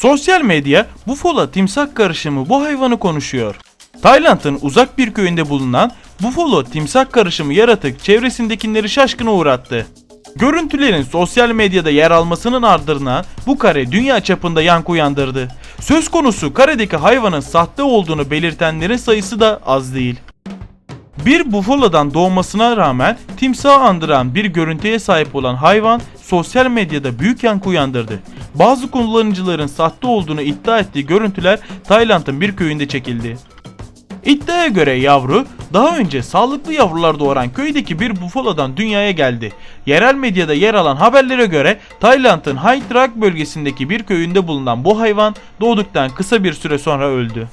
Sosyal medya bufala timsah karışımı bu hayvanı konuşuyor. Tayland'ın uzak bir köyünde bulunan bufalo timsah karışımı yaratık çevresindekileri şaşkına uğrattı. Görüntülerin sosyal medyada yer almasının ardından bu kare dünya çapında yankı uyandırdı. Söz konusu karedeki hayvanın sahte olduğunu belirtenlerin sayısı da az değil. Bir bufalodan doğmasına rağmen timsahı andıran bir görüntüye sahip olan hayvan sosyal medyada büyük yankı uyandırdı. Bazı kullanıcıların sahte olduğunu iddia ettiği görüntüler Tayland'ın bir köyünde çekildi. İddiaya göre yavru daha önce sağlıklı yavrular doğuran köydeki bir bufalodan dünyaya geldi. Yerel medyada yer alan haberlere göre Tayland'ın Hai Trak bölgesindeki bir köyünde bulunan bu hayvan doğduktan kısa bir süre sonra öldü.